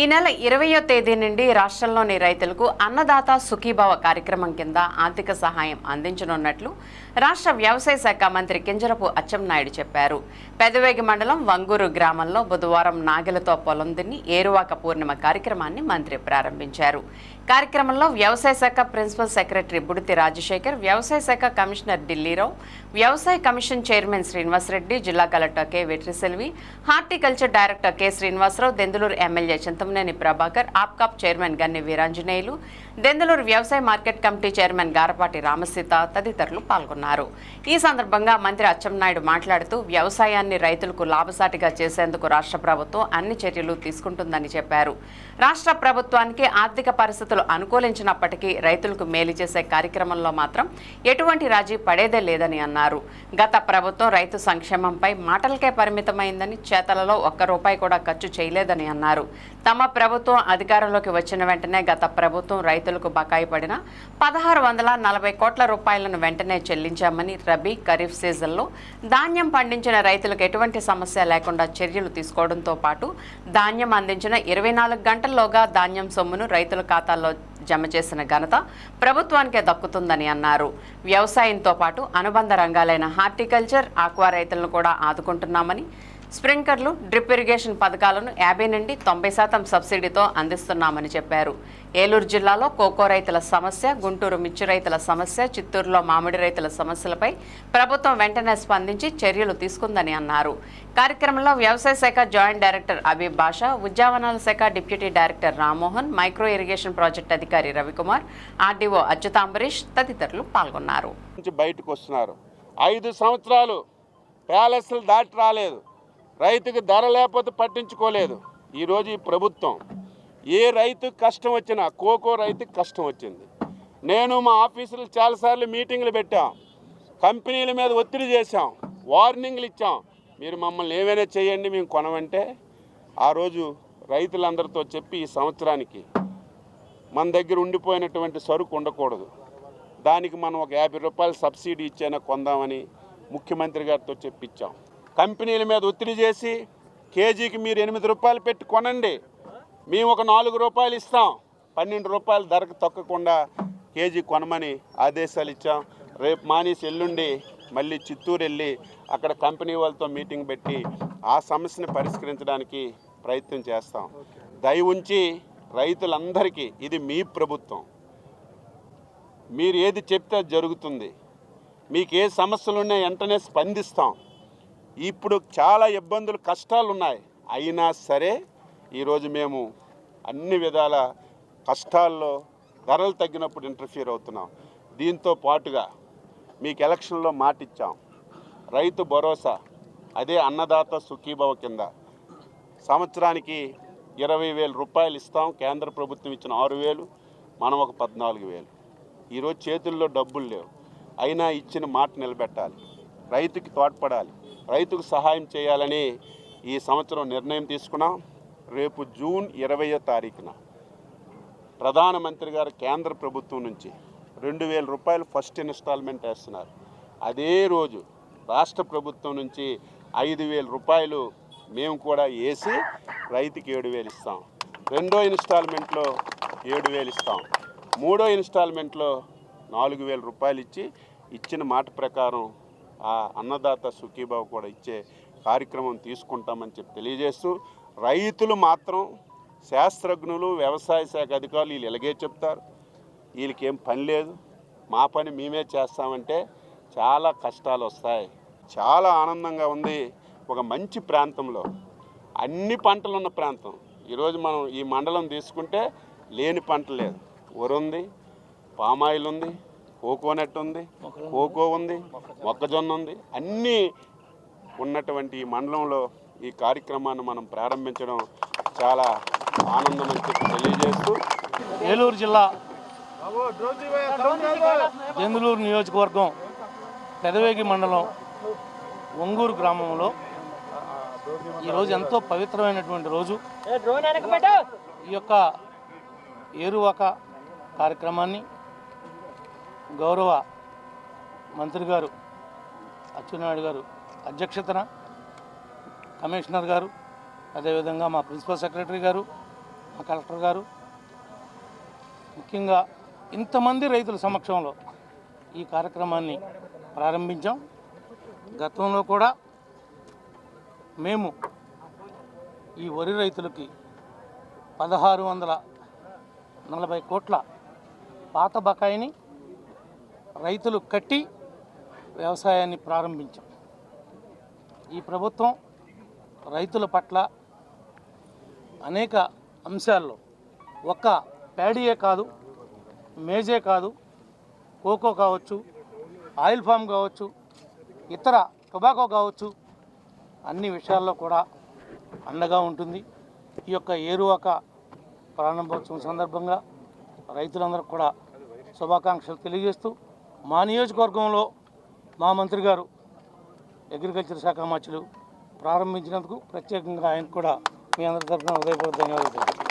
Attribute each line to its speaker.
Speaker 1: ఈ నెల ఇరవయో తేదీ నుండి రాష్ట్రంలోని రైతులకు అన్నదాత సుఖీభావ కార్యక్రమం కింద ఆర్థిక సహాయం అందించనున్నట్లు రాష్ట్ర వ్యవసాయ శాఖ మంత్రి కింజరపు అచ్చెన్నాయుడు చెప్పారు. పెదవేగి మండలం వంగూరు గ్రామంలో బుధవారం నాగలతో పొలం దున్ని ఏరువాక పూర్ణిమ కార్యక్రమాన్ని మంత్రి ప్రారంభించారు. కార్యక్రమంలో వ్యవసాయ శాఖ ప్రిన్సిపల్ సెక్రటరీ బుడితి రాజశేఖర్ వ్యవసాయ శాఖ కమిషనర్ ఢిల్లీరావు వ్యవసాయ కమిషన్ చైర్మన్ శ్రీనివాసరెడ్డి జిల్లా collector K. Vetriselvi horticulture director K. Srinivasarao Denduluru MLA Chintamaneni Prabhakar Apcob chairman Ganni Veeranjaneyulu Denduluru వ్యవసాయ market committee chairman Garapati Ramasita తదితరులు పాల్గొన్నారు. ఈ సందర్భంగా మంత్రి అచ్చెన్నాయుడు మాట్లాడుతూ వ్యవసాయాన్ని రైతులకు లాభసాటిగా చేసేందుకు రాష్ట్ర ప్రభుత్వం అన్ని చర్యలు తీసుకుంటుందని చెప్పారు. రాష్ట్ర ప్రభుత్వానికి ఆర్థిక పరిస్థితులు అనుకూలించినప్పటికీ రైతులకు మేలు చేసే కార్యక్రమంలో మాత్రం ఎటువంటి రాజీ పడేదే లేదని అన్నారు. గత ప్రభుత్వం రైతు సంక్షేమంపై మాటలకే పరిమితమైందని చేతలలో ఒక్క రూపాయి కూడా ఖర్చు చేయలేదని అన్నారు. తమ ప్రభుత్వం అధికారంలోకి వచ్చిన వెంటనే గత ప్రభుత్వం రైతు రైతులకు బకాయి పడిన పదహారు వందల నలభై కోట్ల రూపాయలను వెంటనే చెల్లించామని రబీ ఖరీఫ్ సీజన్లో ధాన్యం పండించిన రైతులకు ఎటువంటి సమస్య లేకుండా చర్యలు తీసుకోవడంతో పాటు ధాన్యం అందించిన ఇరవై నాలుగు గంటల్లోగా ధాన్యం సొమ్మును రైతుల ఖాతాల్లో జమ చేసిన ఘనత ప్రభుత్వానికే దక్కుతుందని అన్నారు. వ్యవసాయంతో పాటు అనుబంధ రంగాలైన హార్టికల్చర్ ఆక్వా రైతులను కూడా ఆదుకుంటున్నామని స్ప్రింక్లర్లు డ్రిప్ ఇరిగేషన్ పథకాలను యాభై నుండి తొంభై శాతం సబ్సిడీతో అందిస్తున్నామని చెప్పారు. ఏలూరు జిల్లాలో కోకో రైతుల సమస్య గుంటూరు మిర్చి రైతుల సమస్య చిత్తూరులో మామిడి రైతుల సమస్యలపై ప్రభుత్వం వెంటనే స్పందించి చర్యలు తీసుకుందని అన్నారు. కార్యక్రమంలో వ్యవసాయ శాఖ జాయింట్ డైరెక్టర్ అబీబ్ బాషా ఉద్యావనాల శాఖ deputy director Rammohan micro irrigation project అధికారి రవికుమార్ ఆర్డీఓ అచ్యుతాంబరీష్ తదితరులు పాల్గొన్నారు.
Speaker 2: బయటకు వస్తున్నారు. ఐదు సంవత్సరాలు ప్యాలెస్లు దాటి రాలేదు. రైతుకు ధర లేకపోతే పట్టించుకోలేదు. ఈరోజు ఈ ప్రభుత్వం ఏ రైతు కష్టం వచ్చినా కోకో రైతుకి కష్టం వచ్చింది. నేను మా ఆఫీసులు చాలాసార్లు మీటింగ్లు పెట్టాం. కంపెనీల మీద ఒత్తిడి చేశాం. వార్నింగ్లు ఇచ్చాం. మీరు మమ్మల్ని ఏమైనా చేయండి మేము కొనమంటే ఆ రోజు రైతులందరితో చెప్పి ఈ సంవత్సరానికి మన దగ్గర ఉండిపోయినటువంటి సరుకు ఉండకూడదు. దానికి మనం ఒక యాభై రూపాయలు సబ్సిడీ ఇచ్చైనా కొందామని ముఖ్యమంత్రి గారితో చెప్పించాం కంపెనీల మీద ఒత్తిడి చేసి కేజీకి మీరు ఎనిమిది రూపాయలు పెట్టి కొనండి. మేము ఒక నాలుగు రూపాయలు ఇస్తాం. పన్నెండు రూపాయలు ధరకు తొక్కకుండా కేజీ కొనమని ఆదేశాలు ఇచ్చాం. రేపు మానేసి ఎల్లుండి మళ్ళీ చిత్తూరు వెళ్ళి అక్కడ కంపెనీ వాళ్ళతో మీటింగ్ పెట్టి ఆ సమస్యని పరిష్కరించడానికి ప్రయత్నం చేస్తాం. దయ ఉంచి రైతులందరికీ ఇది మీ ప్రభుత్వం. మీరు ఏది చెప్తే జరుగుతుంది. మీకు ఏ సమస్యలు ఉన్నాయో వెంటనే స్పందిస్తాం. ఇప్పుడు చాలా ఇబ్బందులు కష్టాలు ఉన్నాయి. అయినా సరే ఈరోజు మేము అన్ని విధాల కష్టాల్లో ధరలు తగ్గినప్పుడు ఇంటర్ఫియర్ అవుతున్నాం. దీంతో పాటుగా మీకు ఎలక్షన్లో మాట ఇచ్చాం. రైతు భరోసా అదే అన్నదాత సుఖీభవ కింద. సంవత్సరానికి ఇరవై వేల రూపాయలు ఇస్తాం. కేంద్ర ప్రభుత్వం ఇచ్చిన ఆరు వేలు మనం ఒక పద్నాలుగు వేలు. ఈరోజు చేతుల్లో డబ్బులు లేవు. అయినా ఇచ్చిన మాట నిలబెట్టాలి. రైతుకి తోడ్పడాలి. రైతుకు సహాయం చేయాలని ఈ సంవత్సరం నిర్ణయం తీసుకున్నాం. రేపు జూన్ ఇరవయో తారీఖున ప్రధానమంత్రి గారు కేంద్ర ప్రభుత్వం నుంచి రెండు వేల రూపాయలు ఫస్ట్ ఇన్స్టాల్మెంట్ వేస్తున్నారు. అదే రోజు రాష్ట్ర ప్రభుత్వం నుంచి ఐదు వేల రూపాయలు మేము కూడా వేసి రైతుకి ఏడు వేలు ఇస్తాం. రెండో ఇన్స్టాల్మెంట్లో ఏడు వేలు ఇస్తాం. మూడో ఇన్స్టాల్మెంట్లో నాలుగు వేల రూపాయలు ఇచ్చి ఇచ్చిన మాట ప్రకారం ఆ అన్నదాత సుఖీబాబు కూడా ఇచ్చే కార్యక్రమం తీసుకుంటామని చెప్పి తెలియజేస్తూ రైతులు మాత్రం శాస్త్రజ్ఞులు వ్యవసాయ శాఖ అధికారులు వీళ్ళు ఇలాగే చెప్తారు. వీళ్ళకేం పని లేదు. మా పని మేమే చేస్తామంటే చాలా కష్టాలు వస్తాయి. చాలా ఆనందంగా ఉంది ఒక మంచి ప్రాంతంలో. అన్ని పంటలు ఉన్న ప్రాంతం. ఈరోజు మనం ఈ మండలం తీసుకుంటే లేని పంట లేదు. వరుంది పామాయిల్ ఉంది కోకోనట్ ఉంది కోకో ఉంది మొక్కజొన్న ఉంది. అన్నీ ఉన్నటువంటి ఈ మండలంలో ఈ కార్యక్రమాన్ని మనం ప్రారంభించడం చాలా ఆనందం అని చెప్పి తెలియజేస్తూ
Speaker 3: ఏలూరు జిల్లా జందులూరు నియోజకవర్గం పెదవేగి మండలం ఒంగూరు గ్రామంలో ఈరోజు ఎంతో పవిత్రమైనటువంటి రోజు. ఈ యొక్క ఏరువాక కార్యక్రమాన్ని గౌరవ మంత్రి గారు అచ్చెన్నాయుడు గారు అధ్యక్షతన కమిషనర్ గారు అదేవిధంగా మా ప్రిన్సిపల్ సెక్రటరీ గారు మా కలెక్టర్ గారు ముఖ్యంగా ఇంతమంది రైతుల సమక్షంలో ఈ కార్యక్రమాన్ని ప్రారంభించాం. గతంలో కూడా మేము ఈ వరి రైతులకి పదహారు వందల నలభై కోట్ల పాత బకాయిని రైతులు కట్టి వ్యవసాయాన్ని ప్రారంభించాం. ఈ ప్రభుత్వం రైతుల పట్ల అనేక అంశాల్లో ఒక్క ప్యాడీయే కాదు మేజే కాదు కోకో కావచ్చు ఆయిల్ ఫామ్ కావచ్చు ఇతర టొబాకో కావచ్చు అన్ని విషయాల్లో కూడా అండగా ఉంటుంది. ఈ యొక్క ఏరువాక ప్రారంభోత్సవం సందర్భంగా రైతులందరికీ కూడా శుభాకాంక్షలు తెలియజేస్తూ మా నియోజకవర్గంలో మా మంత్రి గారు అగ్రికల్చర్ శాఖ మంత్రులు ప్రారంభించినందుకు ప్రత్యేకంగా ఆయనకు కూడా మీ అందరి తరఫున హృదయపూర్వక ధన్యవాదాలు